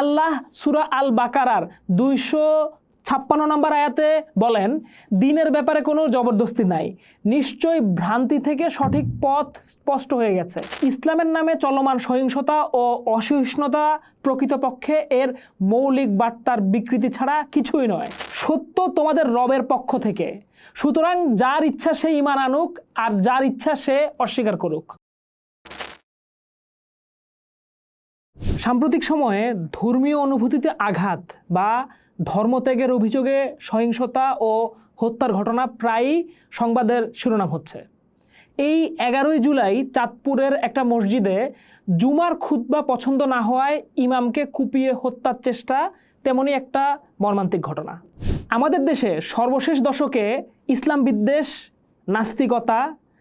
আল্লাহ সুরা আল বাকারার দুইশো ছাপ্পান্ন নম্বর আয়াতে বলেন, দিনের ব্যাপারে কোনো জবরদস্তি নাই। নিশ্চয়ই ভ্রান্তি থেকে সঠিক পথ স্পষ্ট হয়ে গেছে। ইসলামের নামে চলমান সহিংসতা ও অসহিষ্ণুতা প্রকৃতপক্ষে এর মৌলিক বার্তার বিকৃতি ছাড়া কিছুই নয়। সত্য তোমাদের রবের পক্ষ থেকে। সুতরাং যার ইচ্ছা সে ইমান আনুক, আর যার ইচ্ছা সে অস্বীকার করুক। সাম্প্রতিক সময়ে ধর্মীয় অনুভূতিতে আঘাত বা ধর্মত্যাগের অভিযোগে সহিংসতা ও হত্যার ঘটনা প্রায়ই সংবাদের শিরোনাম হচ্ছে। এই এগারোই জুলাই চাঁদপুরের একটা মসজিদে জুমার খুতবা পছন্দ না হওয়ায় ইমামকে কুপিয়ে হত্যার চেষ্টা তেমনই একটা মর্মান্তিক ঘটনা। আমাদের দেশে সর্বশেষ দশকে ইসলাম বিদ্বেষ, নাস্তিকতা,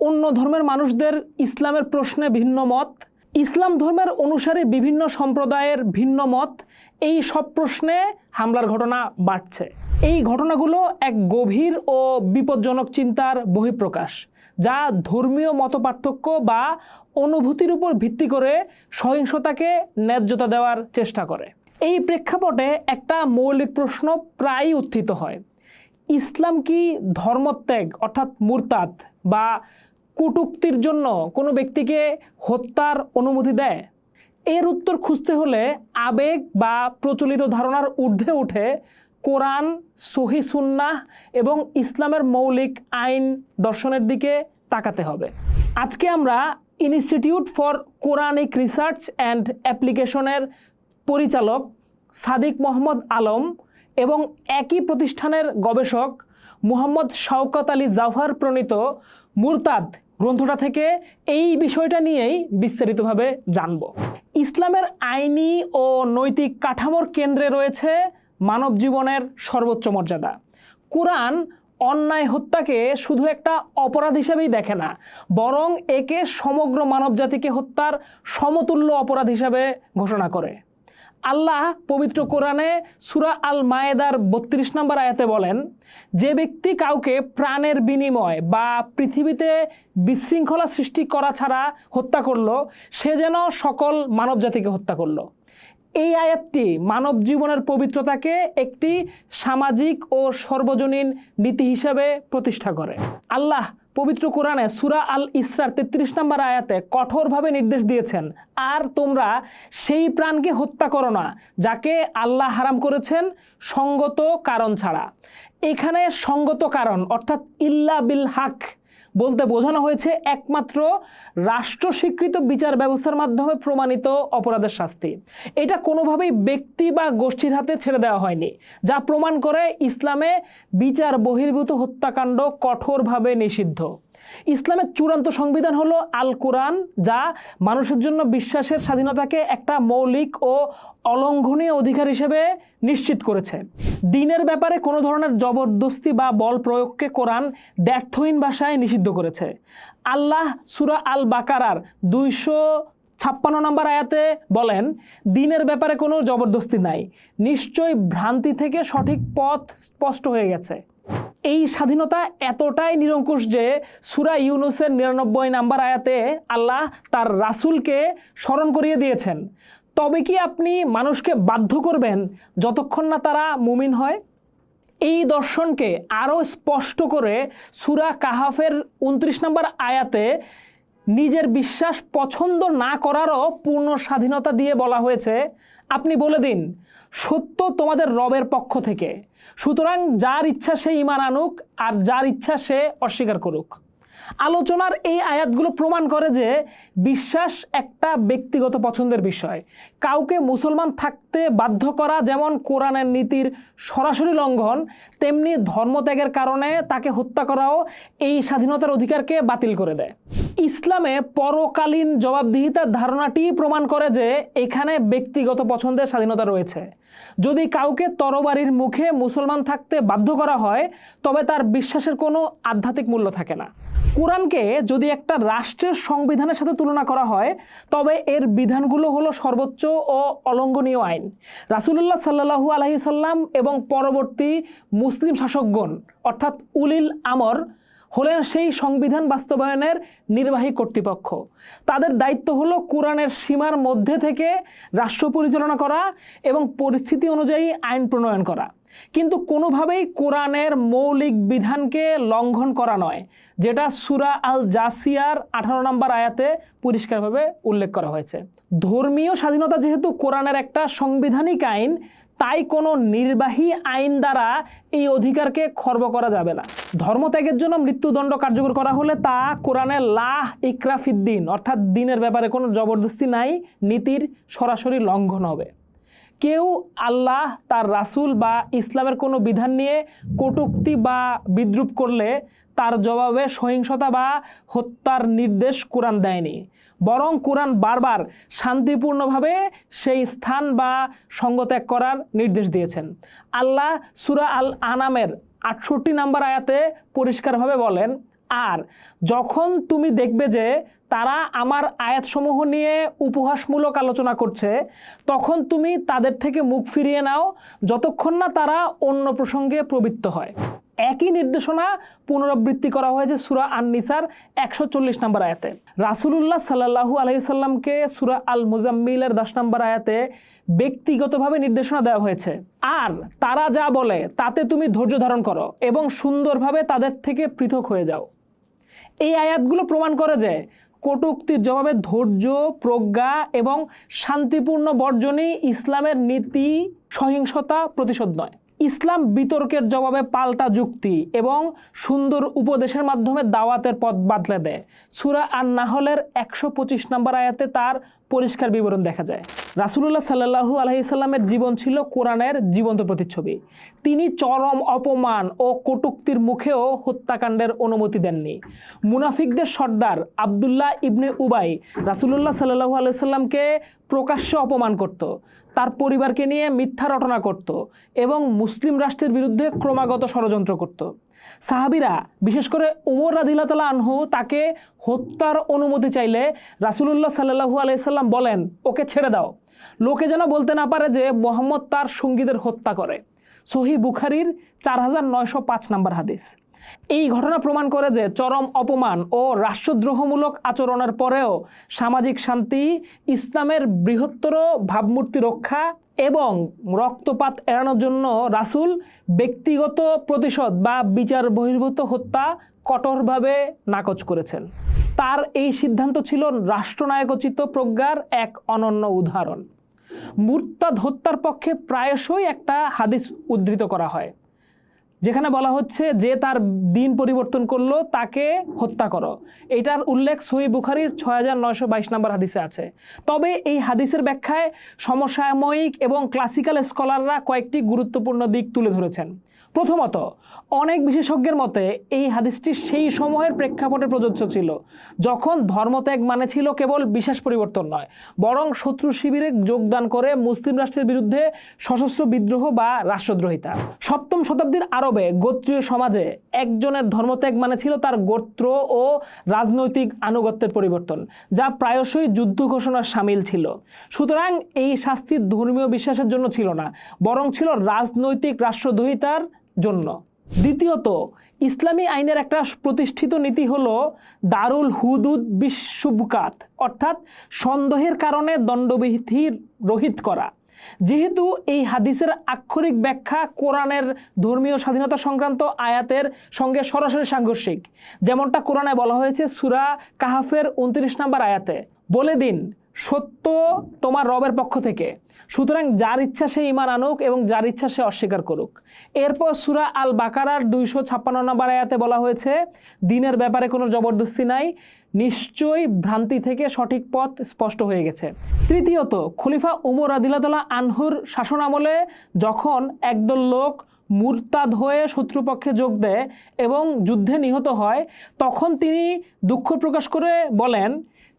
অন্য ধর্মের মানুষদের ইসলামের প্রশ্নে ভিন্ন মত ইসলাম ধর্মের অনুসারে বিভিন্ন সম্প্রদায়ের ভিন্ন মত, এই সব প্রশ্নে হামলার ঘটনা বাড়ছে। এই ঘটনাগুলো এক গভীর ও বিপজ্জনক চিন্তার বহিঃপ্রকাশ, যা ধর্মীয় মতপার্থক্য বা অনুভূতির উপর ভিত্তি করে সহিংসতাকে ন্যায্যতা দেওয়ার চেষ্টা করে। এই প্রেক্ষাপটে একটা মৌলিক প্রশ্ন প্রায়ই উত্থিত হয়। ইসলাম কি ধর্মত্যাগ, অর্থাৎ মুরতাদ বা কটুক্তির জন্য কোনো ব্যক্তিকে হত্যার অনুমতি দেয়? এর উত্তর খুঁজতে হলে আবেগ বা প্রচলিত ধারণার ঊর্ধ্বে উঠে কোরআন, সহি সুন্নাহ এবং ইসলামের মৌলিক আইন দর্শনের দিকে তাকাতে হবে। আজকে আমরা institute for Quranic research and অ্যাপ্লিকেশনের পরিচালক সাদিক মোহাম্মদ আলম এবং একই প্রতিষ্ঠানের গবেষক মুহাম্মদ শওকত আলী জাফর প্রণীত মুরতাদ গ্রন্থটা থেকে এই বিষয়টা নিয়েই বিস্তারিতভাবে জানব। ইসলামের আইনি ও নৈতিক কাঠামোর কেন্দ্রে রয়েছে মানব জীবনের সর্বোচ্চ মর্যাদা। কোরআন অন্যায় হত্যাকে শুধু একটা অপরাধ হিসেবেই দেখে না, বরং একে সমগ্র মানবজাতিকে হত্যার সমতুল্য অপরাধ হিসাবে ঘোষণা করে। আল্লাহ পবিত্র কোরআনে সুরা আল মায়েদার বত্রিশ নম্বর আয়াতে বলেন, যে ব্যক্তি কাউকে প্রাণের বিনিময় বা পৃথিবীতে বিশৃঙ্খলা সৃষ্টি করা ছাড়া হত্যা করল, সে যেন সকল মানবজাতিকে হত্যা করল। এই আয়াতটি মানব জীবনের পবিত্রতাকে একটি সামাজিক ও সর্বজনীন নীতি হিসাবে প্রতিষ্ঠা করে। আল্লাহ পবিত্র কোরআনে সুরা আল ইসরার তেত্রিশ নম্বর আয়াতে কঠোরভাবে নির্দেশ দিয়েছেন, আর তোমরা সেই প্রাণকে হত্যা করো না, যাকে আল্লাহ হারাম করেছেন সঙ্গত কারণ ছাড়া। এখানে সঙ্গত কারণ অর্থাৎ ইল্লা বিল হাক বলতে বোঝানো হয়েছে একমাত্র রাষ্ট্র স্বীকৃত বিচার ব্যবস্থার মাধ্যমে প্রমাণিত অপরাধের শাস্তি। এটা কোনোভাবেই ব্যক্তি বা গোষ্ঠীর হাতে ছেড়ে দেওয়া হয়নি, যা প্রমাণ করে ইসলামে বিচার বহির্ভূত হত্যাকাণ্ড কঠোরভাবে নিষিদ্ধ। ইসলামের চূড়ান্ত সংবিধান হলো আল কোরআন যা মানুষের জন্য বিশ্বাসের স্বাধীনতাকে একটা মৌলিক ও অলঙ্ঘনীয় অধিকার হিসেবে নিশ্চিত করেছে। দিনের ব্যাপারে কোনো ধরনের জবরদস্তি বা বল প্রয়োগকে কোরআন ব্যর্থহীন ভাষায় নিষিদ্ধ করেছে। আল্লাহ সুরা আল বাকারার দুইশো ছাপ্পান্ন নম্বর আয়াতে বলেন, দিনের ব্যাপারে কোনো জবরদস্তি নাই। নিশ্চয়ই ভ্রান্তি থেকে সঠিক পথ স্পষ্ট হয়ে গেছে। এই স্বাধীনতা এতটাই নিরঙ্কুশ যে সুরা ইউনুসের নিরানব্বই নাম্বার আয়াতে আল্লাহ তার রাসুলকে স্মরণ করিয়ে দিয়েছেন। তবে কি আপনি মানুষকে বাধ্য করবেন যতক্ষণ না তারা মুমিন হয়? এই দর্শনকে আরও স্পষ্ট করে সুরা কাহাফের উনত্রিশ নম্বর আয়াতে নিজের বিশ্বাস পছন্দ না করারও পূর্ণ স্বাধীনতা দিয়ে বলা হয়েছে। আপনি বলে দিন, সত্য তোমাদের রবের পক্ষ থেকে। সুতরাং যার ইচ্ছা সে ইমান আনুক, আর যার ইচ্ছা সে অস্বীকার করুক। আলোচনার এই আয়াতগুলো প্রমাণ করে যে বিশ্বাস একটা ব্যক্তিগত পছন্দের বিষয়। কাউকে মুসলমান থাকতে বাধ্য করা যেমন কোরআনের নীতির সরাসরি লঙ্ঘন, তেমনি ধর্মত্যাগের কারণে তাকে হত্যা করাও এই স্বাধীনতার অধিকারকে বাতিল করে দেয়। ইসলামে পরকালীন জবাবদিহিতার ধারণাটি প্রমাণ করে যে এখানে ব্যক্তিগত পছন্দের স্বাধীনতা রয়েছে। যদি কাউকে তরবারির মুখে মুসলমান থাকতে বাধ্য করা হয়, তবে তার বিশ্বাসের কোনো আধ্যাত্মিক মূল্য থাকে না। কোরআনকে যদি একটা রাষ্ট্রের সংবিধানের সাথে তুলনা করা হয়, তবে এর বিধানগুলো হলো সর্বোচ্চ ও অলঙ্ঘনীয় আইন। রাসুলুল্লাহ সাল্লাহু আলহি সাল্লাম এবং পরবর্তী মুসলিম শাসকগণ, অর্থাৎ উলিল আমর হলেন সেই সংবিধান বাস্তবায়নের নির্বাহী কর্তৃপক্ষ। তাদের দায়িত্ব হলো কোরআনের সীমার মধ্যে থেকে রাষ্ট্র পরিচালনা করা এবং পরিস্থিতি অনুযায়ী আইন প্রণয়ন করা। কিন্তু কোনোভাবেই কোরআনের মৌলিক বিধানকে লঙ্ঘন করা নয়, যেটা সুরা আল জাসিয়ার আঠারো নম্বর আয়াতে পরিষ্কারভাবে উল্লেখ করা হয়েছে। ধর্মীয় স্বাধীনতা যেহেতু কোরআনের একটা সাংবিধানিক আইন তাই কোনো নির্বাহী আইন দ্বারা এই অধিকারকে খর্ব করা যাবে না। ধর্মত্যাগের জন্য মৃত্যুদণ্ড কার্যকর করা হলে তা কোরআনে লাহ ইকরাফিদ্দিন অর্থাৎ দিনের ব্যাপারে কোনো জবরদস্তি নাই, নীতির সরাসরি লঙ্ঘন হবে। কেউ আল্লাহ, তার রাসূল বা ইসলামের কোনো বিধান নিয়ে কটূক্তি বা বিদ্রুপ করলে তার জবাবে সহিংসতা বা হত্যার নির্দেশ কোরআন দেয়নি। বরং কোরআন বারবার শান্তিপূর্ণভাবে সেই স্থান বা সঙ্গত্যাগ করার নির্দেশ দিয়েছেন। আল্লাহ সুরা আল আনামের আটষট্টি নাম্বার আয়াতে পরিষ্কারভাবে বলেন আর যখন তুমি দেখবে যে তারা আমার আয়াতসমূহ নিয়ে উপহাসমূলক আলোচনা করছে, তখন তুমি তাদের থেকে মুখ ফিরিয়ে নাও যতক্ষণ না তারা অন্য প্রসঙ্গে প্রবৃত্ত হয়। একই নির্দেশনা পুনরাবৃত্তি করা হয়েছে সুরা আন নিসার একশো চল্লিশ নম্বর আয়াতে। রাসুলুল্লাহ সাল্লাহু আলহিসাল্লামকে সুরা আল মুজাম্মিলের দশ নম্বর আয়াতে ব্যক্তিগতভাবে নির্দেশনা দেওয়া হয়েছে। আর তারা যা বলে তাতে তুমি ধৈর্য ধারণ করো এবং সুন্দরভাবে তাদের থেকে পৃথক হয়ে যাও। এই আয়াতগুলো প্রমাণ করে যে কটুক্তির জবাবে ধৈর্য, প্রজ্ঞা এবং শান্তিপূর্ণ বর্জনই ইসলামের নীতি, সহিংসতা প্রতিশোধ নয়। ইসলাম বিতর্কের জবাবে পাল্টা যুক্তি এবং সুন্দর উপদেশের মাধ্যমে দাওয়াতের পথ বাতলে দেয়। সুরা আর নাহলের একশো পঁচিশ নম্বর আয়াতে তার পরিষ্কার বিবরণ দেখা যায়। রাসুলুল্লাহ সাল্লাহু আলহিসাল্লামের জীবন ছিল কোরআনের জীবন্ত প্রতিচ্ছবি। তিনি চরম অপমান ও কটুক্তির মুখেও হত্যাকাণ্ডের অনুমতি দেননি। মুনাফিকদের সর্দার আবদুল্লাহ ইবনে উবাই রাসুলুল্লাহ সাল্লাহু আলাইসাল্লামকে প্রকাশ্যে অপমান করত। তার পরিবারকে নিয়ে মিথ্যা রটনা করত এবং মুসলিম রাষ্ট্রের বিরুদ্ধে ক্রমাগত ষড়যন্ত্র করত। সাহাবিরা, বিশেষ করে উমর রাদিল্লা তালা আনহু তাকে হত্যার অনুমতি চাইলে রাসুলুল্লাহ সাল্লু আলাইসাল্লাম বলেন, ওকে ছেড়ে দাও। লোকে যেন বলতে না পারে যে মোহাম্মদ তার সঙ্গীদের হত্যা করে। সহি বুখারির চার হাজার নয়শো পাঁচ নম্বর হাদিস। এই ঘটনা প্রমাণ করে যে চরম অপমান ও রাষ্ট্রদ্রোহমূলক আচরণের পরেও সামাজিক শান্তি, ইসলামের বৃহত্তর ভাবমূর্তি রক্ষা এবং রক্তপাত এড়ানোর জন্য রাসূল ব্যক্তিগত প্রতিশোধ বা বিচার বহির্ভূত হত্যা কঠোরভাবে নাকচ করেছেন। তার এই সিদ্ধান্ত ছিল রাষ্ট্রনায়কোচিত প্রজ্ঞার এক অনন্য উদাহরণ। মুরতাদ হত্যার পক্ষে প্রায়শই একটা হাদিস উদ্ধৃত করা হয়। যেখানে বলা হচ্ছে যে তার দিন পরিবর্তন করল, তাকে হত্যা করো। এটার উল্লেখ সহি বুখারির ছয় হাজার নয়শো বাইশ নম্বর হাদিসে আছে। তবে এই হাদিসের ব্যাখ্যায় সমসাময়িক এবং ক্লাসিক্যাল স্কলাররা কয়েকটি গুরুত্বপূর্ণ দিক তুলে ধরেছেন। প্রথমত, অনেক বিশেষজ্ঞের মতে এই হাদিসটি সেই সময়ের প্রেক্ষাপটে প্রযোজ্য ছিল, যখন ধর্মত্যাগ মানে ছিল কেবল বিশেষ পরিবর্তন নয়, বরং শত্রু শিবিরে যোগদান করে মুসলিম রাষ্ট্রের বিরুদ্ধে সশস্ত্র বিদ্রোহ বা রাষ্ট্রদ্রোহিতা। সপ্তম শতাব্দীর আরবে গোত্রীয় সমাজে একজনের ধর্মত্যাগ মানে ছিল তার গোত্র ও রাজনৈতিক আনুগত্যের পরিবর্তন, যা প্রায়শই যুদ্ধ ঘোষণার সামিল ছিল। সুতরাং এই শাস্তি ধর্মীয় বিশ্বাসের জন্য ছিল না, বরং ছিল রাজনৈতিক রাষ্ট্রদ্রোহিতার জন্য। দ্বিতীয়ত, ইসলামী আইনের একটা প্রতিষ্ঠিত নীতি হলো দারুল হুদুদ বিশ্ববুকাত অর্থাৎ সন্দেহের কারণে দণ্ডবিধি রহিত করা। যেহেতু এই হাদিসের আক্ষরিক ব্যাখ্যা কোরআনের ধর্মীয় স্বাধীনতা সংক্রান্ত আয়াতের সঙ্গে সরাসরি সাংঘর্ষিক, যেমনটা কোরআনে বলা হয়েছে সুরা কাহাফের উনত্রিশ নম্বর আয়াতে। বলে দিন সত্য তোমার রবের পক্ষ থেকে। সুতরাং যার ইচ্ছা সে ইমান আনুক এবং যার ইচ্ছা সে অস্বীকার করুক। এরপর সুরা আল বাকারার দুইশো ছাপ্পান্ন নম্বর আয়াতে বলা হয়েছে, দিনের ব্যাপারে কোনো জবরদস্তি নাই, নিশ্চয়ই ভ্রান্তি থেকে সঠিক পথ স্পষ্ট হয়ে গেছে। তৃতীয়ত, খলিফা উমর আদিল্লাহ আনহুর শাসনামলে যখন একদল লোক মুরতাদ হয়ে শত্রুপক্ষে যোগ দেয় এবং যুদ্ধে নিহত হয়, তখন তিনি দুঃখ প্রকাশ করে বলেন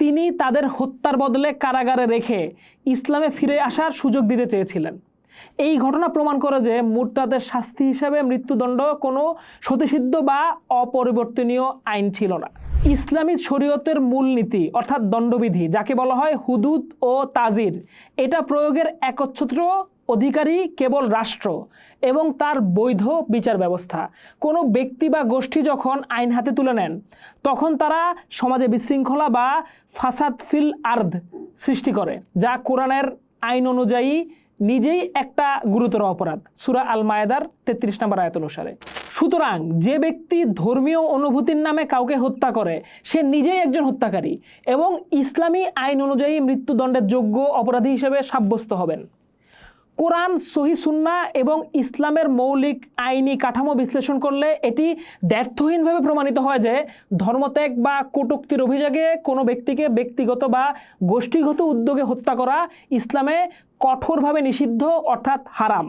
তিনি তাদের হত্যার বদলে কারাগারে রেখে ইসলামে ফিরে আসার সুযোগ দিতে চেয়েছিলেন। এই ঘটনা প্রমাণ করে যে মুরতাদের শাস্তি হিসাবে মৃত্যুদণ্ড কোনো সতীসিদ্ধ বা অপরিবর্তনীয় আইন ছিল না। ইসলামী শরীয়তের মূলনীতি, অর্থাৎ দণ্ডবিধি, যাকে বলা হয় হুদুদ ও তাজির, এটা প্রয়োগের একচ্ছত্র অধিকারী কেবল রাষ্ট্র এবং তার বৈধ বিচার ব্যবস্থা। কোনো ব্যক্তি বা গোষ্ঠী যখন আইন হাতে তুলে নেন, তখন তারা সমাজে বিশৃঙ্খলা বা ফাসাদ ফিল আর্ধ সৃষ্টি করে, যা কোরআনের আইন অনুযায়ী নিজেই একটা গুরুতর অপরাধ। সুরা আল মায়েদার তেত্রিশ নম্বর আয়ত অনুসারে সুতরাং যে ব্যক্তি ধর্মীয় অনুভূতির নামে কাউকে হত্যা করে, সে নিজেই একজন হত্যাকারী এবং ইসলামী আইন অনুযায়ী মৃত্যুদণ্ডের যোগ্য অপরাধী হিসেবে সাব্যস্ত হবেন। কোরআন, সহি সুন্না এবং ইসলামের মৌলিক আইনি কাঠামো বিশ্লেষণ করলে এটি দ্ব্যর্থহীনভাবে প্রমাণিত হয় যে ধর্মত্যাগ বা কটুক্তির অভিযোগে কোনো ব্যক্তিকে ব্যক্তিগত বা গোষ্ঠীগত উদ্যোগে হত্যা করা ইসলামে কঠোরভাবে নিষিদ্ধ, অর্থাৎ হারাম।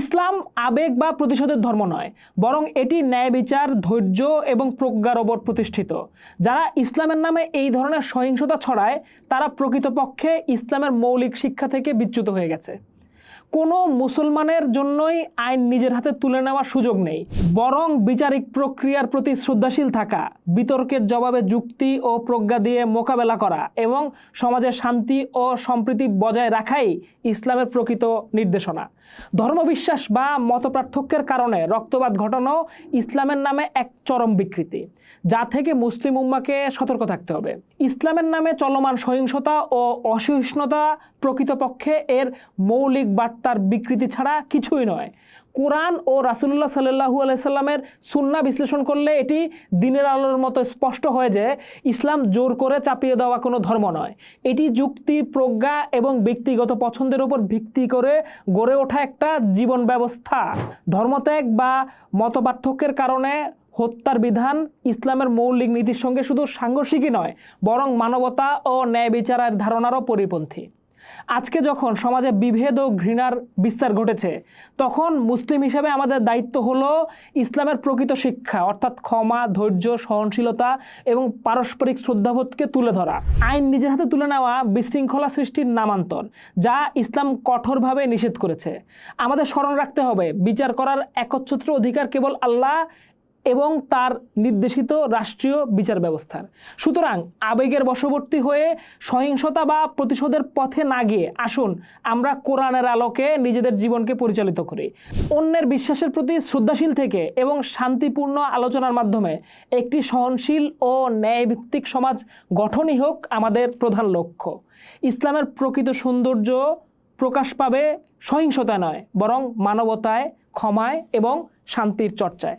ইসলাম আবেগ বা প্রতিশোধের ধর্ম নয়, বরং এটি ন্যায় বিচার, ধৈর্য এবং প্রজ্ঞার ওপর প্রতিষ্ঠিত। যারা ইসলামের নামে এই ধরনের সহিংসতা ছড়ায়, তারা প্রকৃতপক্ষে ইসলামের মৌলিক শিক্ষা থেকে বিচ্যুত হয়ে গেছে। কোনো মুসলমানের জন্যই আইন নিজের হাতে তুলে নেওয়ার সুযোগ নেই। বরং বিচারিক প্রক্রিয়ার প্রতি শ্রদ্ধাশীল থাকা, বিতর্কের জবাবে যুক্তি ও প্রজ্ঞা দিয়ে মোকাবেলা করা এবং সমাজে শান্তি ও সম্প্রীতি বজায় রাখাই ইসলামের প্রকৃত নির্দেশনা। ধর্মবিশ্বাস বা মতপার্থক্যের কারণে রক্তপাত ঘটানো ইসলামের নামে এক চরম বিকৃতি, যা থেকে মুসলিম উম্মাকে সতর্ক থাকতে হবে। ইসলামের নামে চলমান সহিংসতা ও অসহিষ্ণুতা প্রকৃতপক্ষে এর মৌলিক বার্তার বিকৃতি ছাড়া কিছুই নয়। কোরআন ও রাসুল্লাহ সাল্লু আলাইসাল্লামের সুন্না বিশ্লেষণ করলে এটি দিনের আলোর মতো স্পষ্ট হয় যে ইসলাম জোর করে চাপিয়ে দেওয়া কোনো ধর্ম নয়। এটি যুক্তি, প্রজ্ঞা এবং ব্যক্তিগত পছন্দের উপর ভিত্তি করে গড়ে ওঠা একটা জীবন ব্যবস্থা। ধর্মত্যাগ বা মতপার্থক্যের কারণে হত্যার বিধান ইসলামের মৌলিক নীতির সঙ্গে শুধু সাংঘর্ষিকই নয়, বরং মানবতা ও ন্যায় বিচারের ধারণারও পরিপন্থী। আজকে যখন সমাজে বিভেদ ও ঘৃণার বিস্তার ঘটেছে, তখন মুসলিম হিসেবে আমাদের দায়িত্ব হলো ইসলামের প্রকৃত শিক্ষা, অর্থাৎ ক্ষমা, ধৈর্য, সহনশীলতা এবং পারস্পরিক শ্রদ্ধাবোধকে তুলে ধরা। আইন নিজের হাতে তুলে নেওয়া বিশৃঙ্খলা সৃষ্টির নামান্তর, যা ইসলাম কঠোরভাবে নিষেধ করেছে। আমাদের স্মরণ রাখতে হবে, বিচার করার একচ্ছত্র অধিকার কেবল আল্লাহ এবং তার নির্দেশিত রাষ্ট্রীয় বিচার ব্যবস্থার। সুতরাং আবেগের বশবর্তী হয়ে সহিংসতা বা প্রতিশোধের পথে না গিয়ে আসুন, আমরা কোরআনের আলোকে নিজেদের জীবনকে পরিচালিত করি। অন্যের বিশ্বাসের প্রতি শ্রদ্ধাশীল থেকে এবং শান্তিপূর্ণ আলোচনার মাধ্যমে একটি সহনশীল ও ন্যায়ভিত্তিক সমাজ গঠনই হোক আমাদের প্রধান লক্ষ্য। ইসলামের প্রকৃত সৌন্দর্য প্রকাশ পাবে সহিংসতা নয়, বরং মানবতায়, ক্ষমায় এবং শান্তির চর্চায়।